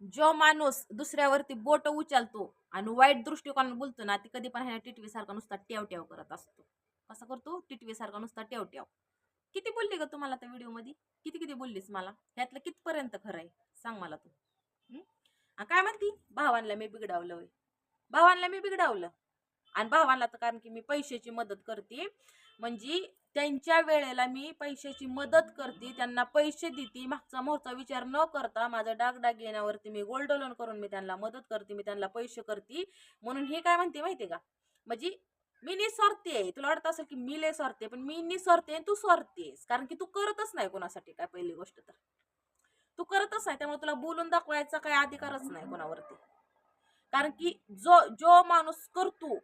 जो माणूस दुसऱ्यावरती बोट उचलतो आणि वाईट दृष्टिकोन बोलतो ना ती कधी पण ह्या टिटवीसारखा नुसता टेव टेव करत असतो. कसा करतो? टिटवीसारखा नुसता टेव टेव किती बोलली ग तुम्हाला त्या व्हिडिओमध्ये? किती किती बोललीस मला? ह्यातलं कितपर्यंत खरं आहे? सांग मला तू. काय म्हणती? भावांना मी बिघडावलं होय भावांना मी बिघडावलं. आणि भावांना तर कारण की मी पैशाची मदत करते. म्हणजे त्यांच्या वेळेला मी पैशाची मदत करते त्यांना पैसे देते. मागचा मोहचा विचार न करता माझं डागडाग येण्यावरती मी गोल्ड लोन करून मी त्यांना मदत करते मी त्यांना पैसे करते. म्हणून हे काय म्हणते माहिती का? म्हणजे मी निस्वार्थी आहे तुला वाटत असेल की मी लय स्वार्थी आहे पण मी निस्वार्थी आहे आणि तू स्वार्थी आहेस कारण की तू करतच नाही कोणासाठी काय पहिली गोष्ट तर. तू करतच नाही त्यामुळे तुला बोलून दाखवायचा काही अधिकारच नाही कोणावरती. कारण की जो जो माणूस करतो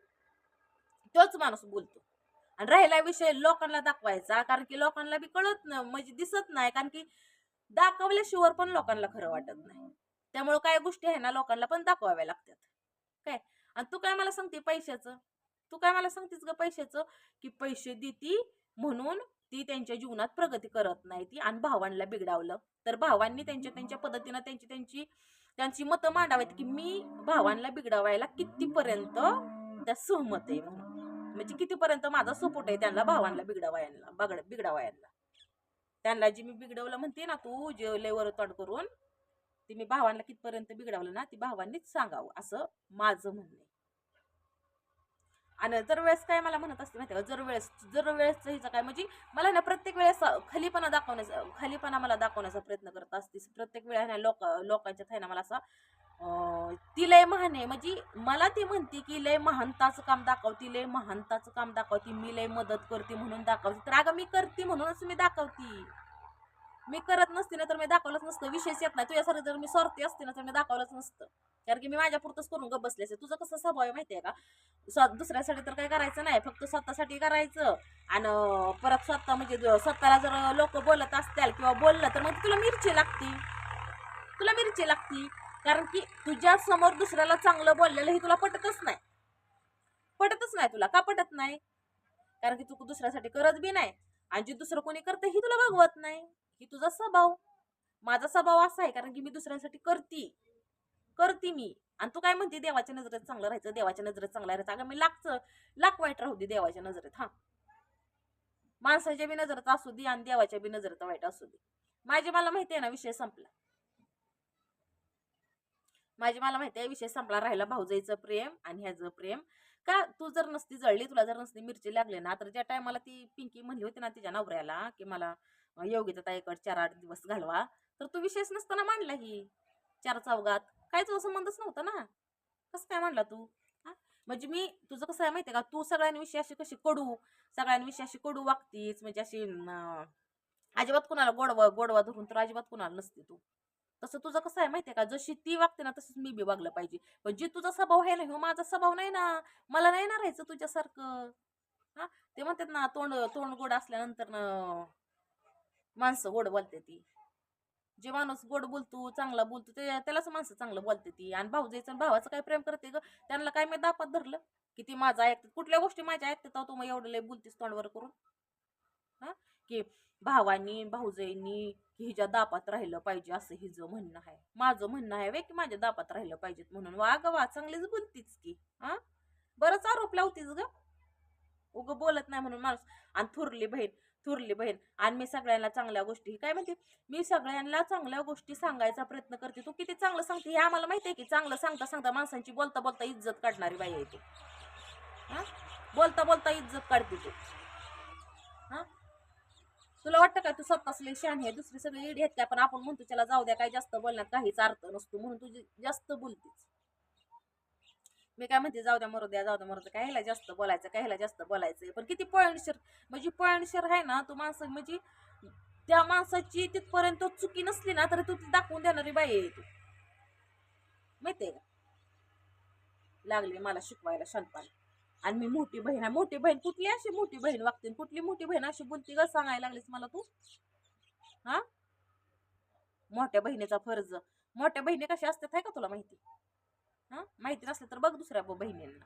तोच माणूस बोलतो. आणि राहिला विषय लोकांना दाखवायचा कारण की लोकांना बी कळत नाही म्हणजे दिसत नाही कारण की दाखवल्याशिवाय पण लोकांना खरं वाटत नाही. त्यामुळे काय गोष्टी आहे ना लोकांना पण दाखवाव्या लागतात. काय? आणि तू काय मला सांगते पैशाचं? तू काय मला सांगतेस ग पैशाचं? की पैसे देती म्हणून ती त्यांच्या जीवनात प्रगती करत नाही ती आणि भावांना बिघडावलं. तर भावांनी त्यांच्या त्यांच्या पद्धतीनं त्यांची त्यांची त्यांची मतं मांडावीत की मी भावांना बिघडवायला कितीपर्यंत त्या सहमत आहे म्हणून. म्हणजे कितीपर्यंत माझा सपोर्ट आहे त्यांना भावांना बिघडवायला बगड यांना त्यांना जी मी बिघडवलं म्हणते ना तू जे लेवर तड करून ती मी भावांना कितपर्यंत बिघडवलं ना ती भावांनीच सांगावं असं माझं म्हणणं आणि जर वेळेस काय मला म्हणत असते माहिती का जर वेळेस जर वेळेस हिचं काय म्हणजे मला ना प्रत्येक वेळेस खालीपणा दाखवण्याचा खालीपणा मला दाखवण्याचा प्रयत्न करत असते प्रत्येक वेळेस ना लोक लोकांच्या थायना मला असा ती लय महान आहे. म्हणजे मला ती म्हणते की लय महानताचं काम दाखवती लय महानताचं काम दाखवती. मी लय मदत करते म्हणून दाखवते. तर अगं मी करते म्हणूनच मी दाखवती. मी करत नसते ना तर मी दाखवलंच नसतं. विशेष येत नाही. तुझ्यासारखं जर मी स्वार्थी असते ना तर मी दाखवलंच नसतं. कारण की मी माझ्या पुरतंच करून गप बसले असते. तुझं कसं स्वभाव आहे माहिती आहे का? स्व दुसऱ्यासाठी तर काही करायचं नाही. फक्त स्वतःसाठी करायचं. आणि परत स्वतः म्हणजे स्वतःला जर लोक बोलत असतील किंवा बोललं तर मग तुला मिरची लागती. तुला मिरची लागती. कारण की तुझ्या समोर दुसऱ्याला चांगलं बोललेलं हे तुला पटतच नाही. पटतच नाही तुला. का पटत नाही? कारण की तू दुसऱ्यासाठी करत बी नाही आणि जे दुसरं कोणी करतं ही तुला भगवत नाही. ही तुझा स्वभाव. माझा स्वभाव असा आहे कारण की मी दुसऱ्यांसाठी करती. करते मी. आणि तू काय म्हणते? देवाच्या नजरेत चांगलं राहायचं देवाच्या नजरेत चांगलं राहायचं. अगं मी लागचं लाख वाईट राहू दे देवाच्या नजरेत हा. माणसाच्या बी नजरेत असू दे आणि देवाच्या बी नजरेत वाईट असू दे. माझी मला माहिती आहे ना विषय संपला. माझी मला माहिती आहे विषय संपला राहिला भाऊजाईचं प्रेम आणि ह्याचं प्रेम. का तू जर नसती जळली तुला जर नसती मिरची लागली ना तर ज्या टायमाला ती पिंकी म्हणली होती ना तिच्या नवऱ्याला की मला योगिता ताईकड चार आठ दिवस घालवा तर तू विशेष नसताना मांडला ही चार चौघात. काय तुझा संबंधच नव्हता ना. कसं काय मांडला तू? हा? म्हणजे मी तुझं कसं आहे माहिती का? तू सगळ्यांविषयी अशी कशी कडू सगळ्यांविषयी अशी कडू वागतीस म्हणजे अशी अजिबात कुणाला गोडवा गोडवा धरून तर अजिबात कुणाला नसते तू. तसं तुझं कसं आहे माहितीये का? जशी ती वागते ना तसंच मी बी वागलं पाहिजे. पण जे तुझा स्वभाव आहे ना ह्यो माझा स्वभाव नाही ना मला नाही ना राहायचं तुझ्यासारखं. हा? ते म्हणतात ना तोंड तोंड गोड असल्यानंतर ना माणसं गोड बोलते ती. जे माणूस गोड बोलतो चांगला बोलतो ते त्यालाच माणसं चांगलं बोलते ती. आणि भाऊजाईचं आणि भावाचं काय प्रेम करते ग? त्यांना काय मी दापात धरलं? की ती माझं ऐकतात कुठल्या गोष्टी माझ्या ऐकतात तो मग एवढं लय बोलतीस तोंडवर करून? हा की भावानी भाऊजाईंनी हिच्या दापात राहिलं पाहिजे असं हिचं म्हणणं आहे. माझं म्हणणं आहे वे की माझ्या दापात राहिलं पाहिजेत म्हणून. वा ग वा चांगलीच बोलतीच की हां? बरंच आरोप लावतीस ग. उग बोलत नाही म्हणून माणूस. आणि थुरली बहीण थुरली बहीण. आणि मी सगळ्यांना चांगल्या गोष्टी काय म्हणते? मी सगळ्यांना चांगल्या गोष्टी सांगायचा प्रयत्न करते. तू किती चांगलं सांगते हे आम्हाला माहिती आहे की चांगलं सांगता सांगता माणसांची बोलता बोलता इज्जत काढणारी बाई आहे ती. हां? बोलता बोलता इज्जत काढते तू. हां? तुला वाटतं का तू स्वतःच शान आहे दुसरी सगळी इडी आहेत काय? पण आपण म्हणतो त्याला जाऊ द्या काय जास्त बोलण्यात काहीच अर्थ नसतो म्हणून तुझी जास्त बोलतीस. मी काय म्हणते जाऊ द्या मरू द्या जाऊ द्या मरू द्या. काहीला जास्त बोलायचं काहीला जास्त बोलायचं पण किती पळणशीर म्हणजे पळणशीर आहे ना तू माणसं म्हणजे त्या माणसाची तिथपर्यंत चुकी नसली ना तरी तू ती दाखवून देणारी बाई आहे तू. माहितीये का? लागली मला शिकवायला शांतपणे आणि मी मोठी बहीण आहे. मोठी बहीण कुठली अशी मोठी बहीण वागते? कुठली मोठी बहीण अशी बोलती ग सांगायला लागलीस मला तू? हा? मोठ्या बहिणीचा फर्ज. मोठ्या बहिणी कशा असतात आहे का तुला माहिती? हा? माहिती नसलं तर बघ दुसऱ्या बहिणींना.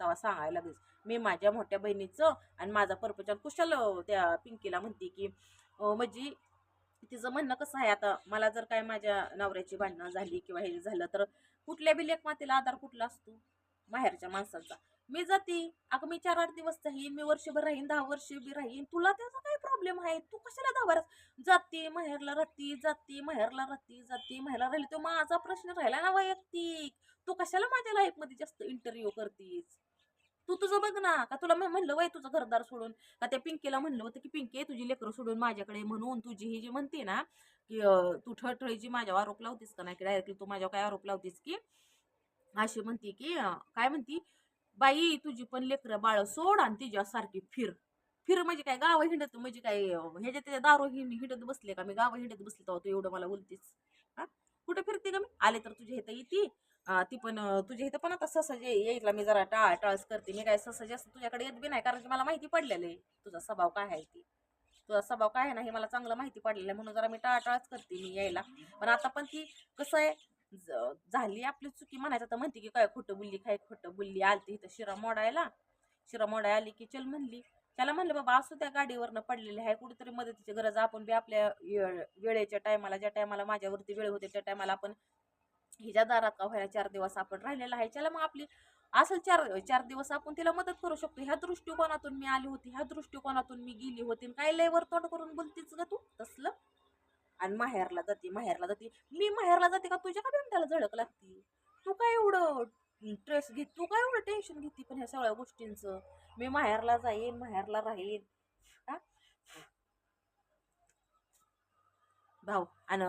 तेव्हा सांगायला लागलीस. मी माझ्या मोठ्या बहिणीचं आणि माझा परपचार कुशाल त्या पिंकीला म्हणते की म्हणजे तिचं म्हणणं कसं आहे आता? मला जर काय माझ्या नवऱ्याची भांडणं झाली किंवा हे झालं तर कुठल्या बी लेखमातेला आधार कुठला असतो? माहेरच्या माणसाचा. मी जाते. अगं मी चार आठ दिवस जाईन. मी वर्षभर राहीन दहा वर्ष बी राहीन. तुला त्याचा काय प्रॉब्लेम आहे? तू कशाला दहा बारा जाती माहेरला राहती जाती माहेरला राहती जाती माहेरला राहिली तो माझा प्रश्न राहिला ना वैयक्तिक. तू कशाला माझ्या लाईफमध्ये जास्त इंटरव्ह्यू करतीस? तू तुझं बघ ना. का तुला मी म्हणलं वय तुझं घरदार सोडून? का त्या पिंकीला म्हणलं होतं की पिंकी तुझी लेकरं सोडून माझ्याकडे म्हणून तुझी ही जी म्हणते ना की तू तू ठळठळीची माझ्यावर आरोप लावतीस का नाही? की डायरेक्टली तू माझ्यावर काय आरोप लावतीस की अशी म्हणते की काय म्हणती? बाई तुझी पण लेकरं बाळ सोड आणि तिच्यासारखी फिर. फिर म्हणजे काय? गाव हिंडत म्हणजे काय? ह्याच्या त्याच्या दारू हिंड हिंडत बसले का? मी गाव हिंडत बसले तेव्हा तू एवढं मला बोलतीस. हा? कुठं फिरते का मी? आले तर तुझ्या इथं येते. ती पण तुझ्या इथं पण आता ससज जे येईल मी जरा टाळ टाळस करते. मी काय ससज जास्त तुझ्याकडे येत बी नाही कारण की मला माहिती पडलेलं आहे. तुझा स्वभाव काय आहे ती? तुझा स्वभाव काय आहे ना हे मला चांगलं माहिती पडलेलं आहे. म्हणून जरा मी टाळटाळच करते मी यायला. पण आता पण ती कसं आहे? झाली आपली चुकी म्हणायचं तर म्हणते की काय खोटं बोलली काय खोटं बोलली आलती इथं शिरा मोडायला. शिरा मोडाय आली की चल म्हणली. त्याला म्हणलं बाबा असू त्या गाडीवरनं पडलेले आहे कुठेतरी मदतीची गरज आपण बी आपल्या वेळेच्या टायमाला ज्या टायमाला माझ्यावरती वेळ होते त्या टायमाला आपण हिच्या दारात का व्हायला चार दिवस आपण राहिलेला आहे त्याला मग आपली असं चार चार दिवस आपण तिला मदत करू शकतो. ह्या दृष्टिकोनातून मी आली होती ह्या दृष्टिकोनातून मी गेली होती आणि काय लय तोंड करून बोलतीच ग तू? तसलं? आणि माहेरला जाते माहेरला जाते. मी माहेरला जाते का? तुझ्या का बेमट्याला झळक लागती? तू काय एवढं स्ट्रेस घेत तू काय एवढं टेन्शन घेते पण ह्या सगळ्या गोष्टींचं? मी माहेरला जाईन माहेरला राहीन. हा? भाऊ आणि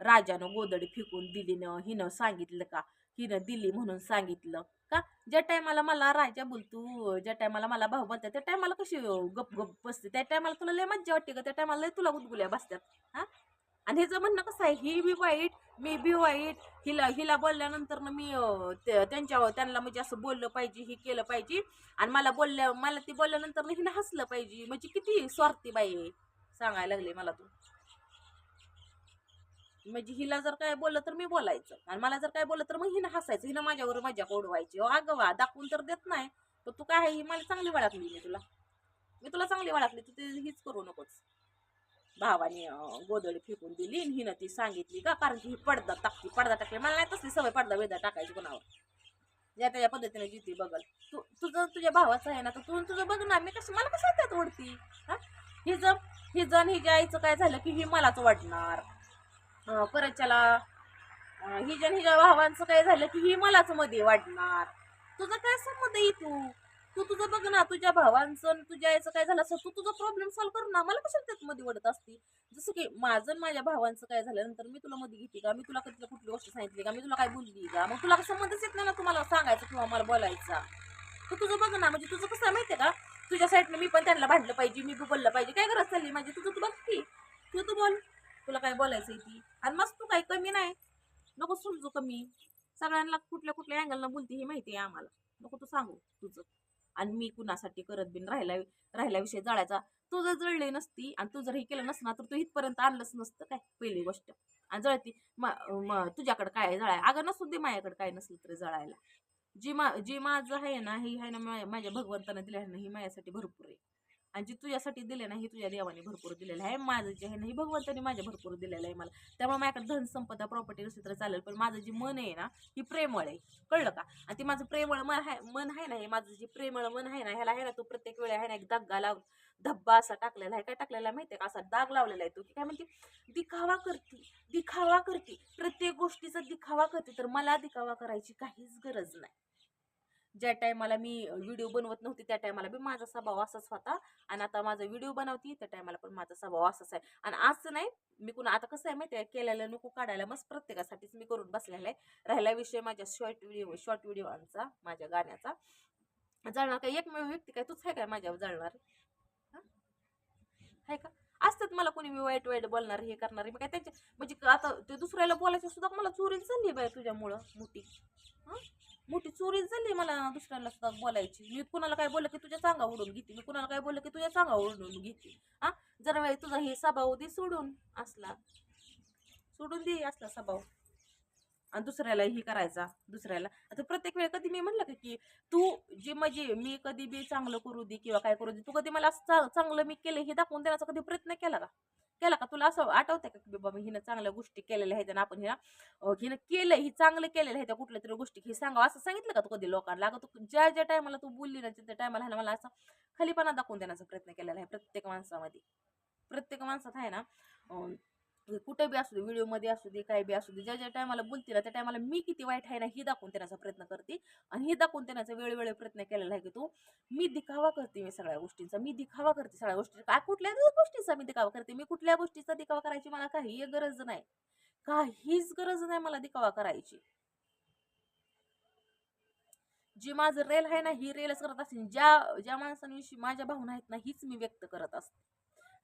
राजानं गोदडी फेकून दिली हिनं सांगितलं का? हिनं दिली म्हणून सांगितलं. का? ज्या टायमाला मला राजा बोलतो ज्या टायमाला मला भाऊ बोलतात त्या टायमाला कशी गप गप बसते? त्या टायमाला तुला लय मज्जा वाटते का? त्या टायमाला लय तुला गुदगुल्या बसतात. हा? आणि ह्याचं म्हणणं कसं आहे ही बी वाईट मी बी वाईट हिला हिला बोलल्यानंतर ना मी त्यांच्यावर त्यांना म्हणजे असं बोललं पाहिजे हे केलं पाहिजे. आणि मला बोलल्या मला ती बोलल्यानंतर हिनं हसलं पाहिजे. म्हणजे किती स्वार्थी बाई सांगायला लागले मला तू. म्हणजे हिला जर काय बोललं तर मी बोलायचं. आणि मला जर काय बोललं तर मग हिनं हसायचं. हिनं माझ्यावर मजा ओढवायची अहो, अगं वा दाखवून तर देत नाही. तर तू काय आहे ही मला चांगली वळखली मी तुला. मी तुला चांगली वळखली तू ते हीच करू नकोस. भावाने अं, गोदडी फेकून दिली आणि हिनं ती सांगितली का कारण की ही पडदा टाकली पडदा टाकली मला नाही तसली सवय पडदा वेदा टाकायची कोणावर. ज्या त्याच्या पद्धतीने जिती बघल. तू तुझं तुझ्या भावाचं आहे ना तर तू तुझं बघ ना मी कसं मला कसं त्यात ओढती? हा? हिज हिजन हिच्या आईचं काय झालं की ही मलाच वाटणार परत त्याला हिजन हिच्या भावांचं काय झालं की ही मलाच मध्ये वाटणार तुझं काय संबंध आहे तू? तू तुझं बघ ना तुझ्या भावांचं आणि तुझ्या याचं काय झालं असं तू तुझा प्रॉब्लेम सॉल्व्ह कर ना. मला कशाला त्यात मध्ये वडत असती? जसं की माझं माझ्या भावांचं काय झाल्यानंतर मी तुला मध्ये घेते का? मी तुला कधी कुठली गोष्ट सांगितली का? मी तुला काय बोलली का? मग तुला कसं येत नाही ना तुम्हाला सांगायचं किंवा मला बोलायचा. तू तुझं बघ ना म्हणजे तुझं कसं आहे माहितीये का? तुझ्या साईडनं मी पण त्यांना भांडलं पाहिजे मी बोललं पाहिजे. काय गरज चालली माझी? तुझं तू बघ की. तू तू बोल. तुला काय बोलायचंय ती? आणि मस्त तू काही कमी नाही. नको समजू कमी. सगळ्यांना कुठल्या कुठल्या अँगलनं बोलते हे माहिती आहे आम्हाला. नको तू सांगू तुझं. आणि मी कुणासाठी करत बिन राहिला राहिला विषय जळायचा तू जर जळली नसती आणि तू जर हे केलं नसणार ना तर तू इथपर्यंत आणलंच नसतं काय? पहिली गोष्ट. आणि जळती म तुझ्याकडे काय आहे जळाय अगं नसू दे माझ्याकडे काय नसलं तरी जळायला. जी मा जी माझं आहे ना हे आहे ना माझ्या भगवंतानं दिलं आहे ना ही माझ्यासाठी भरपूर आहे. आणि जी तुझ्यासाठी दिले ना ही तुझ्या देवाने भरपूर दिलेलं आहे. माझं जे आहे ना हे भगवंताने माझ्या भरपूर दिलेलं आहे मला. त्यामुळे माझ्याकडे धन संपदा प्रॉपर्टी नसली तर चालेल पण माझं जे मन आहे ना ही प्रेमळ आहे. कळलं का? आणि ते माझं प्रेमळ मन आहे मन आहे ना हे माझं जे प्रेमळ मन आहे ना ह्याला आहे ना तो प्रत्येक वेळा आहे ना एक धग्गा लाव धब्बा असा टाकलेला आहे. काय टाकलेला आहे माहितीये का? असा दाग लावलेला आहे तो की काय म्हणते? दिखावा करते दिखावा करते. प्रत्येक गोष्टीचा दिखावा करते तर मला दिखावा करायची काहीच गरज नाही. ज्या टायमाला मी व्हिडिओ बनवत नव्हती त्या टायमाला बी माझा स्वभाव असाच होता. आणि आता माझा व्हिडिओ बनवती त्या टायमाला पण माझा स्वभाव असाच आहे. आणि असं नाही मी कुणा आता कसं आहे माहिती आहे केलेलं नको काढायला मस्त प्रत्येकासाठीच मी करून बसलेला आहे. राहिला विषय माझ्या शॉर्ट व्हिडिओ शॉर्ट व्हिडिओचा माझ्या गाण्याचा. जळणार काय? एकमेव व्यक्ती काय? तूच आहे काय माझ्यावर जळणार? आहे का? असतात मला कोणी मी वाईट वाईट बोलणार हे करणार मी काय? त्यांच्या म्हणजे आता ते दुसऱ्याला बोलायचं सुद्धा मला चोरी चालली बाय तुझ्यामुळं मोठी. चोरीच चोरी झाली मला दुसऱ्याला सुद्धा बोलायची. मी कुणाला काय बोललं की तुझ्या सांगा उडून घेते. मी कुणाला काय बोललं की तुझ्या सांगा उडून घेते. हा? जरा वेळ तुझा हे स्वभाव दे सोडून असला. सोडून दे असला स्वभाव. आणि दुसऱ्याला हे करायचा दुसऱ्याला. आता प्रत्येक वेळ कधी मी म्हणलं का की तू जे म्हणजे मी कधी बी चांगलं करू दे किंवा काय करू दे तू कधी मला असं चा- चांगलं मी केलं हे दाखवून देण्याचा कधी प्रयत्न केला का? केला का? तुला असं आठवतंय का की बाबा हिनं चांगल्या गोष्टी केलेल्या आहेत आणि आपण हिला हिनं केलं ही चांगलं केलेलं आहे त्या कुठल्या तरी गोष्टी हे सांगावं असं सांगितलं का तू कधी लोकांना? अगं तू ज्या ज्या टायमाला तू बोलली ना त्या टायमाला ह्यानं मला असं खालीपणा दाखवून देण्याचा प्रयत्न केलेला आहे प्रत्येक माणसामध्ये. प्रत्येक माणसात आहे ना कुठे बी असू दे व्हिडिओमध्ये असू दे काय बी असू दे ज्या ज्या टायमाला बोलते ना त्या टायमाला मी किती वाईट आहे ना हे दाखवून देण्याचा प्रयत्न करते. आणि हे दाखवून देण्याचा वेळोवेळी प्रयत्न केलेला आहे की तू मी दिखावा करते मी सगळ्या गोष्टींचा मी दिखावा करते सगळ्या गोष्टी काय कुठल्याच गोष्टीचा मी दिखावा करते मी कुठल्या गोष्टीचा दिखावा करायची मला काही गरज नाही. काहीच गरज नाही मला दिखावा करायची. जी माझं रेल आहे ना ही रेलच करत असते. ज्या ज्या माणसांविषयी माझ्या भावना आहेत ना हीच मी व्यक्त करत असते.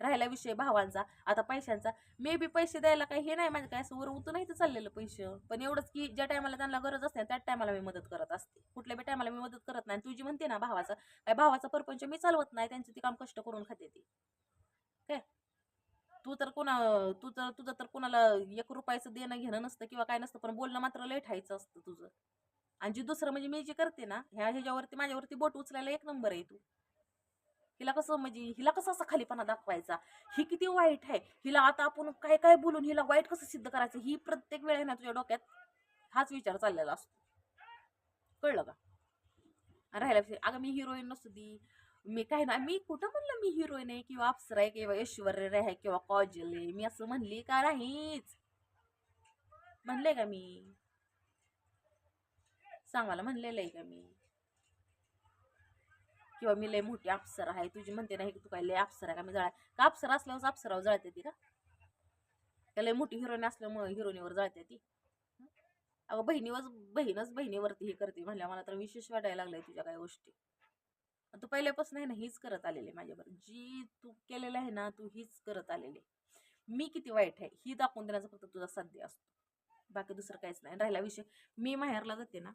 राहिला विषय भावांचा आता पैशांचा. मे बी पैसे द्यायला काही हे नाही माझं काय असं वर उतू नाही तर चाललेलं पैसे. पण एवढंच की ज्या टायमाला त्यांना गरज असते त्या टायमाला मी मदत करत असते. कुठल्या बी टायमाला मी मदत करत नाही. तुझी म्हणते ना भावाचा काय भावाचा परपंच मी चालवत नाही त्यांचं ती काम कष्ट करून खाते ती. काय तू तर कोणा तू तर तुझं तर कोणाला एक रुपयाचं देणं घेणं नसतं किंवा काय नसतं पण बोलणं मात्र लेट ठायचं असतं तुझं. आणि जी दुसरं म्हणजे मी जे करते ना ह्या ह्याच्यावरती माझ्यावरती बोट उचलायला एक नंबर आहे तू. हिला कसं म्हणजे हिला कसं असा खालीपणा दाखवायचा? ही किती वाईट आहे? हिला आता आपण काय काय बोलून हिला वाईट कसं सिद्ध करायचं? ही प्रत्येक वेळेला ना तुझ्या डोक्यात हाच विचार चाललेला असतो. कळलं का? आणि राहिला अगं मी हिरोईन नसू दी. मी काय ना मी कुठं म्हणलं मी हिरोईन आहे किंवा अप्सरा आहे किंवा ऐश्वर्य राय आहे किंवा कॉजल आहे? मी असं म्हणली का नाहीच? म्हणले का मी? सांगायला म्हणलेलं आहे का मी? किंवा मी लय मोठी अप्सर आहे तुझी म्हणते नाही की तू काय लय अप्सर आहे का? मी जळा का अप्सर असल्यावर अप्सरावर जळते ती का? त्या लय मोठी हिरोईन असल्यामुळे हिरोईनीवर जळते ती. अगं बहिणीवर बहीणच बहिणीवरती हे करते म्हणल्या मला तर विशेष वाटायला लागलंय तुझ्या काही गोष्टी. तू पहिल्यापासून आहे ना हीच करत आलेली माझ्याबरोबर. जी तू केलेलं आहे ना तू हीच करत आलेली. मी किती वाईट आहे ही दाखवून देण्याचा फक्त तुझा साध्य असतो. बाकी दुसरं काहीच नाही. राहिला विषय मी माहेरला जाते ना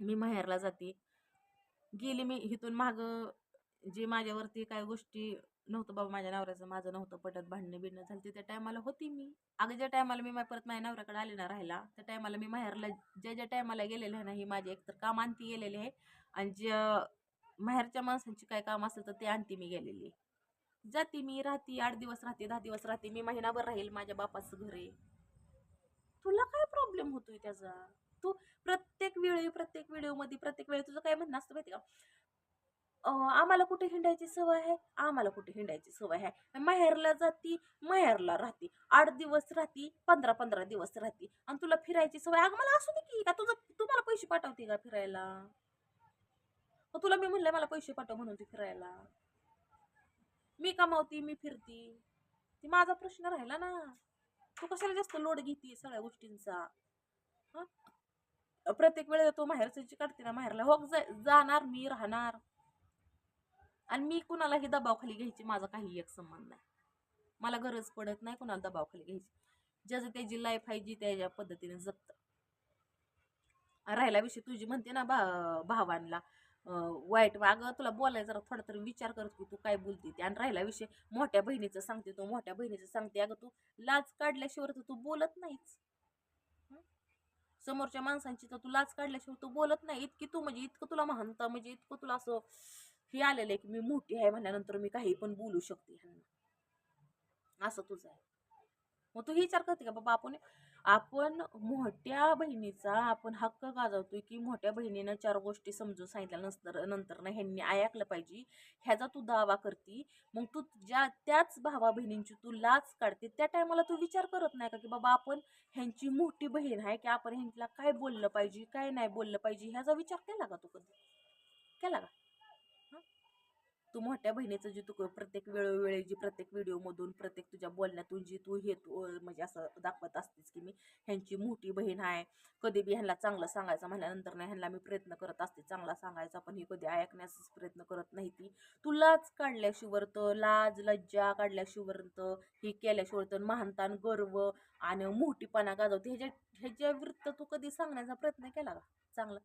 मी माहेरला जाते. गेली मी इथून माग जे माझ्यावरती काय गोष्टी नव्हतं बाबा माझ्या नवऱ्याचं माझं नव्हतं पटत भांडणं बिडणं झाली त्या टायमाला होती मी. अगं ज्या टायमाला मी मा- परत माझ्या नवऱ्याकडे आले ना राहिला त्या टायमाला मी माहेरला ज्या ज्या टायमाला गेलेले आहे ना ही माझी एकतर काम आणती गेलेली आहे आणि ज्या माहेरच्या माणसांची काय काम असेल तर ते आणती मी गेलेली. जाते मी राहते आठ दिवस राहते दहा दिवस राहते मी महिनाभर राहील माझ्या बापाचं घर. आहे तुला काय प्रॉब्लेम होतोय त्याचा? तू प्रत्येक वेळी प्रत्येक व्हिडिओमध्ये प्रत्येक वेळी तुझं काय म्हणणं असतं माहिती का? आम्हाला कुठे हिंडायची सवय आहे? आम्हाला कुठे हिंडायची सवय आहे? माहेरला जाती माहेरला राहते. आठ दिवस राहती पंधरा पंधरा दिवस राहते. आणि तुला फिरायची सवय? अगं मला असू दे की. का तुझं तुम्हाला पैसे पाठवते का फिरायला? मग तुला मी म्हणलं मला पैसे पाठव म्हणून ती फिरायला. मी कमावती मी फिरती. ती माझा प्रश्न राहिला ना. तू कशाला जास्त लोड घेते सगळ्या गोष्टींचा? प्रत्येक वेळेला तू माहेरची काढते ना माहेरला हो जाणार मी राहणार. आणि मी कुणालाही दबावखाली घ्यायची माझा काही एक संबंध नाही. मला गरज पडत नाही कुणाला दबावखाली घ्यायची. ज्याचं त्याची लाईफ आहे जी त्याच्या पद्धतीने जगतं. राहिला विषय तुझी म्हणते ना भा भावांना वाईट अगं तुला बोलायला जरा थोडा तरी विचार करत की तू काय बोलते ते? आणि राहिला विषय मोठ्या बहिणीचं सांगते तू मोठ्या बहिणीचं सांगते. अगं तू लाज काढल्याशिवाय तर तू बोलत नाहीच समोरच्या माणसांची तर तू लाच काढल्याशिवाय तू बोलत नाही. इतकी तू म्हणजे इतकं तुला महानता म्हणजे इतकं तुला असं हे आलेलं आहे की मी मोठी आहे म्हणल्यानंतर मी काही पण बोलू शकते ह्यांना. असं तुझं आहे. मग तू विचार करते का बाबा आपण आपण मोठ्या बहिणीचा आपण हक्क गाजवतोय की मोठ्या बहिणीनं चार गोष्टी समजून सांगितल्या नंतर नंतर ना ह्यांनी ऐकलं पाहिजे ह्याचा तू दावा करती मग तू ज्या त्याच भावा बहिणींची तू लाच काढते त्या टायमाला तू विचार करत नाही का की बाबा आपण ह्यांची मोठी बहीण आहे की आपण ह्यांना काय बोललं पाहिजे काय नाही बोललं पाहिजे ह्याचा विचार केला का तू कधी? केला का? तू मोठ्या बहिणीचं जी तू प्रत्येक वेळोवेळी जी प्रत्येक व्हिडिओमधून प्रत्येक तुझ्या बोलण्यातून जी तू हे तू म्हणजे असं दाखवत असतेस की मी ह्यांची मोठी बहीण आहे. कधी बी ह्यांना चांगलं सांगायचं म्हणल्यानंतर ना ह्यांना मी प्रयत्न करत असते चांगला सांगायचा पण ही कधी ऐकण्याचाच प्रयत्न करत नाही ती. तू लाज काढल्याशिवर तर लाज लज्जा काढल्याशिवर तर ही केल्याशिवर तर महानतान गर्व आणि मोठीपणा गाजवते. ह्याच्या ह्याच्या विरुद्ध तू कधी सांगण्याचा प्रयत्न केला का? चांगला.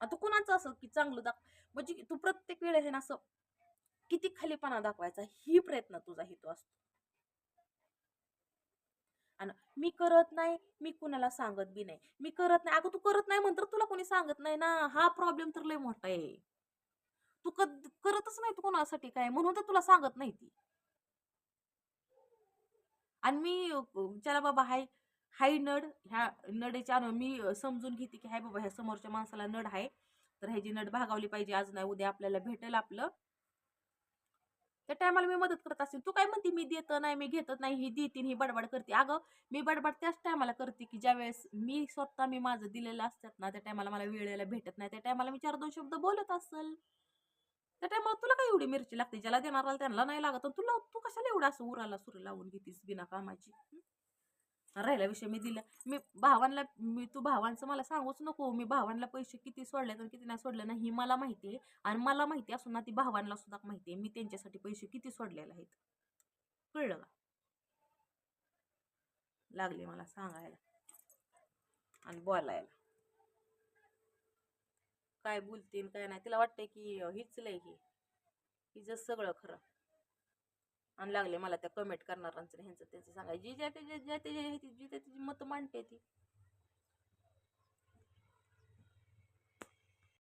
आता कुणाचं असं की चांगलं दाख म्हणजे तू प्रत्येक वेळेस हे ना असं किती खालीपणा दाखवायचा ही प्रयत्न तुझा हेतू असतो. आणि मी करत नाही मी कुणाला सांगत बी नाही. मी करत नाही. अगं तू करत नाही म्हणतर तुला कोणी सांगत नाही ना. हा प्रॉब्लेम तर लय मोठा आहे. तू करतच नाही तू कोणासाठी काय? म्हणून तर तुला सांगत नाही ती. आणि मी अ, चला बाबा हाय हाय नड. ह्या नडेच्या मी समजून घेते की हाय बाबा ह्या समोरच्या माणसाला नड आहे. तर ह्याची नड भागावली पाहिजे. आज नाही उद्या आपल्याला भेटेल आपलं. त्या टायमाला मी मदत करत असेल तू काय म्हणते मी देत नाही मी घेतच नाही ही देतीन ही बडबड करते. अगं मी बडबड त्याच टायमाला करते की ज्या वेळेस मी स्वतः मी माझं दिलेलं असतात ना त्या टायमाला मला वेळेला भेटत नाही. त्या टायमाला मी चार दोन शब्द बोलत असेल. त्या टायमाला तुला काय एवढी मिरची लागते? ज्याला देणार त्यांना नाही लागत. तुला तू कशाला एवढं असं उराला सुरू लावून घेतीस बिना कामाची? राहिला विषय मी दिला. मी भावांना मी तू भावांचं मला सांगूच नको. मी भावांना पैसे किती सोडले तर किती नाही सोडले नाही ही मला माहिती आहे. आणि मला माहिती असून ना ती भावांना सुद्धा माहिती आहे. मी त्यांच्यासाठी पैसे किती सोडलेले आहेत. कळलं का? लागले मला सांगायला आणि बोलायला. काय बोलतील काय नाही. तिला वाटतंय की हीच लय ही. हिचं सगळं खरं. आणि लागले मला त्या कमेंट करणाऱ्यांचं ह्यांचं त्यांचं सांगायचं जी ज्या त्याच्या ज्या त्याच्या जी त्या त्याची मतं मांडते ती.